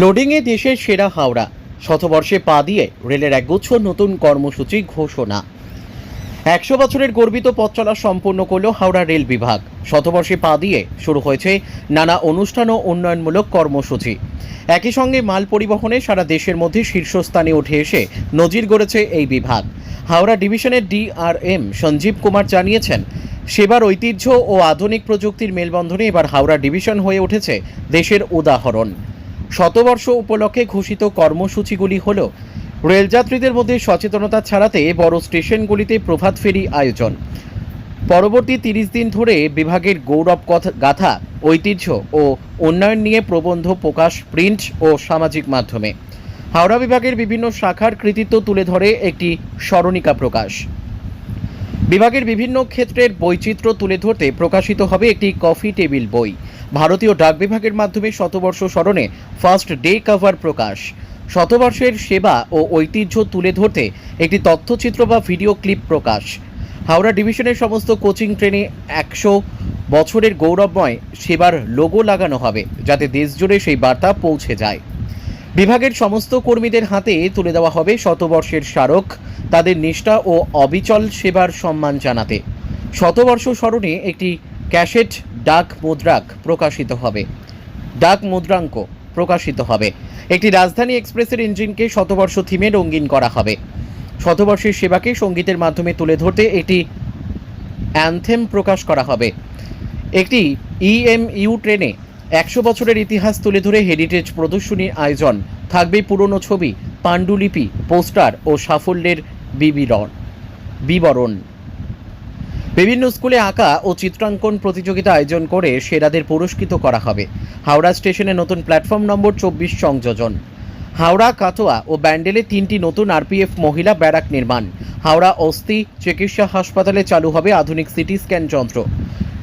লোডিংয়ে দেশের সেরা হাওড়া। শতবর্ষে পা দিয়ে রেলের একগুচ্ছ নতুন কর্মসূচি ঘোষণা। একশো বছরের গর্বিত পথ চলা সম্পূর্ণ করল হাওড়া রেল বিভাগ। শতবর্ষে পা দিয়ে শুরু হয়েছে নানা অনুষ্ঠান ও উন্নয়নমূলক কর্মসূচি। একই সঙ্গে মাল পরিবহনে সারা দেশের মধ্যে শীর্ষস্থানে উঠে এসে নজির গড়েছে এই বিভাগ। হাওড়া ডিভিশনের ডিআরএম সঞ্জীব কুমার জানিয়েছেন, সেবার ঐতিহ্য ও আধুনিক প্রযুক্তির মেলবন্ধনে এবার হাওড়া ডিভিশন হয়ে উঠেছে দেশের উদাহরণ। শতবর্ষ উপলক্ষে ঘোষিত কর্মসূচিগুলি হল রেলযাত্রীদের মধ্যে সচেতনতা ছাড়াতে বড় স্টেশনগুলিতে প্রভাত ফেরি আয়োজন। পরবর্তী তিরিশ দিন ধরে বিভাগের গৌরব গাথা, ঐতিহ্য ও উন্নয়ন নিয়ে প্রবন্ধ প্রকাশ, প্রিন্ট ও সামাজিক মাধ্যমে। হাওড়া বিভাগের বিভিন্ন শাখার কৃতিত্ব তুলে ধরে একটি স্মরণিকা প্রকাশ। বিভাগের বিভিন্ন ক্ষেত্রের বৈচিত্র্য তুলে ধরতে প্রকাশিত হবে একটি কফি টেবিল বই। ভারতীয় ডাক বিভাগের মাধ্যমে শতবর্ষ স্মরণে ফার্স্ট ডে কভার প্রকাশ। শতবর্ষের সেবা ও ঐতিহ্য তুলে ধরতে একটি তথ্যচিত্র বা ভিডিও ক্লিপ প্রকাশ। হাওড়া ডিভিশনের সমস্ত কোচিং ট্রেনে একশো বছরের গৌরবময় সেবার লোগো লাগানো হবে, যাতে দেশজুড়ে সেই বার্তা পৌঁছে যায়। বিভাগের সমস্ত কর্মীদের হাতে তুলে দেওয়া হবে শতবর্ষের স্মারক। তাদের নিষ্ঠা ও অবিচল সেবার সম্মান জানাতে। শতবর্ষ স্মরণে একটি ক্যাসেট ডাক মুদ্রাক প্রকাশিত হবে। ডাক মুদ্রাঙ্ক প্রকাশিত হবে। একটি রাজধানী এক্সপ্রেসের ইঞ্জিনকে শতবর্ষ থিমে রঙিন করা হবে। শতবর্ষের সেবাকে সঙ্গীতের মাধ্যমে তুলে ধরতে একটি অ্যান্থেম প্রকাশ করা হবে। একটি ইএমইউ ট্রেনে একশো বছরের ইতিহাস তুলে ধরে হেরিটেজ প্রদর্শনীর আয়োজন। থাকবে পুরনো ছবি, পাণ্ডুলিপি, পোস্টার ও সাফল্যের বিবরণ বিবরণ। বিভিন্ন স্কুলে আঁকা ও চিত্রাঙ্কন প্রতিযোগিতা আয়োজন করে সেরাদের পুরস্কৃত করা হবে। হাওড়া স্টেশনে নতুন প্ল্যাটফর্ম নম্বর চব্বিশ সংযোজন। হাওড়া, কাটোয়া ও ব্যান্ডেলে তিনটি নতুন আরপিএফ মহিলা ব্যারাক নির্মাণ। হাওড়া অস্থি চিকিৎসা হাসপাতালে চালু হবে আধুনিক সিটি স্ক্যান যন্ত্র।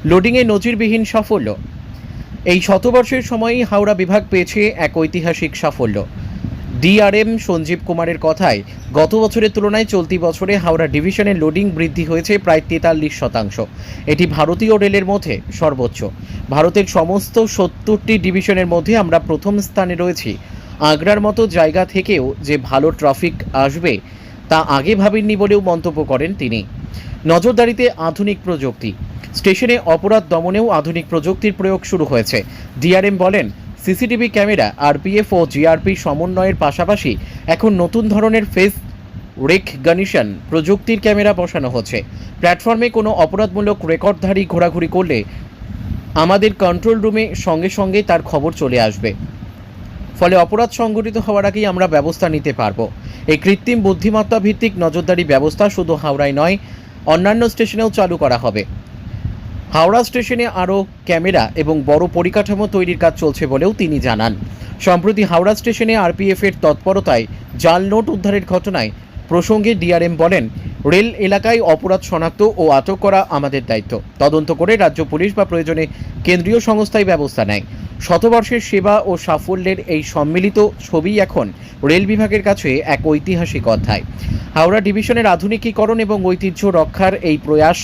লোডিংয়ে নজিরবিহীন সাফল্য। এই শতবর্ষের সময়ই হাওড়া বিভাগ পেয়েছে এক ঐতিহাসিক সাফল্য। ডিআরএম সঞ্জীব কুমারের কথায়, গত বছরের তুলনায় চলতি বছরে হাওড়া ডিভিশনের লোডিং বৃদ্ধি হয়েছে প্রায় তেতাল্লিশ শতাংশ। এটি ভারতীয় রেলের মধ্যে সর্বোচ্চ। ভারতের সমস্ত সত্তরটি ডিভিশনের মধ্যে আমরা প্রথম স্থানে রয়েছি। আগ্রার মতো জায়গা থেকেও যে ভালো ট্রাফিক আসবে, তা আগে ভাবেননি বলেও মন্তব্য করেন তিনি। নজরদারিতে আধুনিক প্রযুক্তি। স্টেশনে অপরাধ দমনেও আধুনিক প্রযুক্তির প্রয়োগ শুরু হয়েছে। ডিআরএম বলেন সিসিটিভি ক্যামেরা আরপিএফ ও জিআরপি সমন্বয়ের পাশাপাশি এখন নতুন ধরনের ফেস রেকগনিশন প্রযুক্তির ক্যামেরা বসানো হচ্ছে। প্ল্যাটফর্মে কোনো অপরাধমূলক রেকর্ডধারী ঘোরাঘুরি করলে আমাদের কন্ট্রোল রুমে সঙ্গে সঙ্গে তার খবর চলে আসবে। ফলে অপরাধ সংঘটিত হওয়ার আগেই আমরা ব্যবস্থা নিতে পারব। এই কৃত্রিম বুদ্ধিমত্তা ভিত্তিক নজরদারি ব্যবস্থা শুধু হাওড়ায় নয়, অন্যান্য স্টেশনেও চালু করা হবে। হাওড়া স্টেশনে আরও ক্যামেরা এবং বড় পরিকাঠামো তৈরির কাজ চলছে বলেও তিনি জানান। সম্প্রতি হাওড়া স্টেশনে আরপিএফ এর তৎপরতায় জাল নোট উদ্ধারের ঘটনায় প্রসঙ্গে ডিআরএম বলেন, রেল এলাকায় অপরাধ শনাক্ত ও আটক করা আমাদের দায়িত্ব। তদন্ত করে রাজ্য পুলিশ বা প্রয়োজনে কেন্দ্রীয় সংস্থায় ব্যবস্থা নেয়। শতবর্ষের সেবা ও সাফল্যের এই সম্মিলিত ছবি এখন রেল বিভাগের কাছে এক ঐতিহাসিক অধ্যায়। হাওড়া ডিভিশনের আধুনিকীকরণ এবং ঐতিহ্য রক্ষার এই প্রয়াস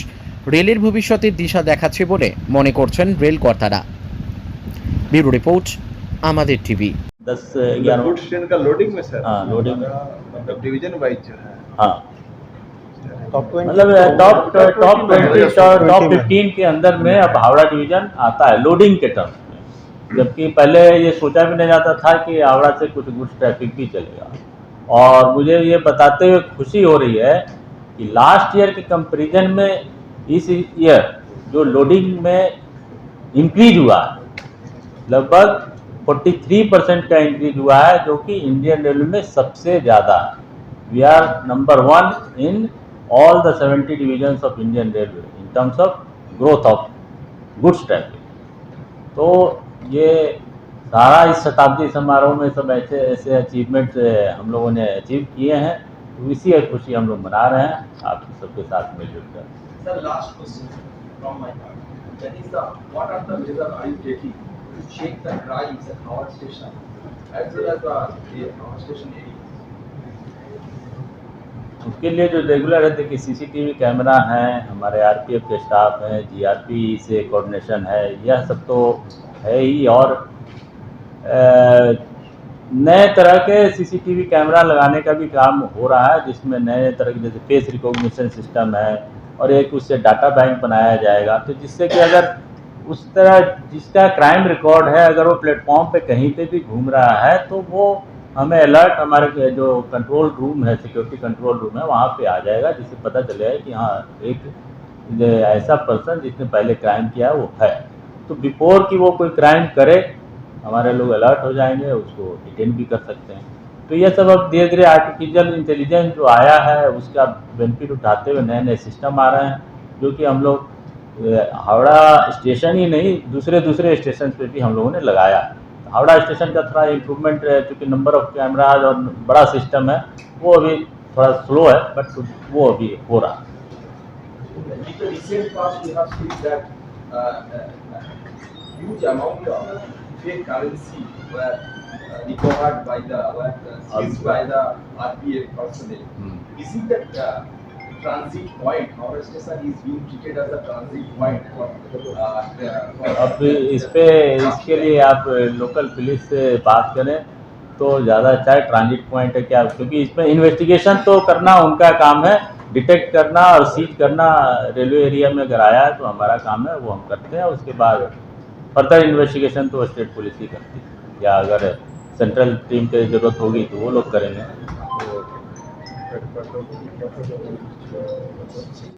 রেলের ভবিষ্যতের দিশা দেখাচ্ছে বলে মনে করছেন রেল কর্তারা ব্যুরো রিপোর্ট আমাদের টিভি दस मतलब ग्यारह गुड्स ट्रेन का लोडिंग में सर हाँ लोडिंग में मतलब डिवीजन वाइज जो है हाँ टॉप मतलब top top twenty top fifteen के अंदर में अब हावड़ा डिवीजन आता है लोडिंग के टर्म में जबकि पहले ये सोचा भी नहीं जाता था कि हावड़ा से कुछ गुड्स ट्रैफिक भी चलेगा और मुझे ये बताते हुए खुशी हो रही है कि लास्ट ईयर के कंपैरिजन में इस ईयर जो लोडिंग में इंक्रीज हुआ लगभग 43 परसेंट का इंक्रीज हुआ है, जो कि इंडियन रेलवे में सबसे ज़्यादा we are number one in all the 70 divisions of Indian railway in terms of growth of goods traffic तो ये सारा इस शताब्दी समारोह में सब ऐसे ऐसे अचीवमेंट हम लोगों ने अचीव किए हैं। तो इसी खुशी हम लोग मना रहे हैं। आप सबके साथ मिलजुल कर। Sir, last question from my part. That is the, what are the measures are you taking to check the drives at our station as well as the, the our station area? उसके लिए जो regular है देखिए CCTV camera है हमारे RPF के staff हैं GRP से कोऑर्डिनेशन है यह सब तो है ही और अ, नए तरह के सीसीटीवी कैमरा लगाने का भी काम हो रहा है, जिसमें नए तरह के जैसे फेस रिकॉग्निशन सिस्टम है और एक उससे डाटा बैंक बनाया जाएगा। तो जिससे कि अगर उस तरह जिसका क्राइम रिकॉर्ड है, अगर वो प्लेटफॉर्म पे कहीं पे भी घूम रहा है तो वो हमें अलर्ट हमारे जो कंट्रोल रूम है सिक्योरिटी कंट्रोल रूम है, वहाँ पे आ जाएगा, जिससे पता चलेगा कि हाँ एक ऐसा पर्सन जिसने पहले क्राइम किया वो है। तो बिफोर कि वो कोई क्राइम करे हमारे लोग अलर्ट हो जाएँगे उसको डिटेन भी कर सकते हैं। तो ये सब अब धीरे धीरे आर्टिफिशियल इंटेलिजेंस जो आया है उसका बेनिफिट उठाते हुए नए नए सिस्टम आ रहे हैं जो कि हम लोग हावड़ा स्टेशन ही नहीं दूसरे दूसरे स्टेशन पे भी हम लोगों ने लगाया। हावड़ा स्टेशन का थोड़ा इम्प्रूवमेंट चूँकि नंबर ऑफ़ कैमराज और बड़ा सिस्टम है वो अभी थोड़ा स्लो है बट वो अभी हो रहा। है that uh, uh, huge amount of fake currency were uh, recovered by the, were uh, seized by the RPF personnel. Is it that uh, transit point, our station is being treated as a transit point for, uh, for अब इस पे इसके लिए आप local police से बात करें तो ज़्यादा अच्छा है ट्रांजिट पॉइंट है क्या क्योंकि इसमें इन्वेस्टिगेशन तो करना उनका काम है डिटेक्ट करना और सीज करना रेलवे एरिया में अगर आया है तो हमारा काम है वो हम करते हैं उसके बाद फर्दर इन्वेस्टिगेशन तो स्टेट पुलिस ही करती है। या अगर सेंट्रल टीम की ज़रूरत होगी तो वो लोग करेंगे।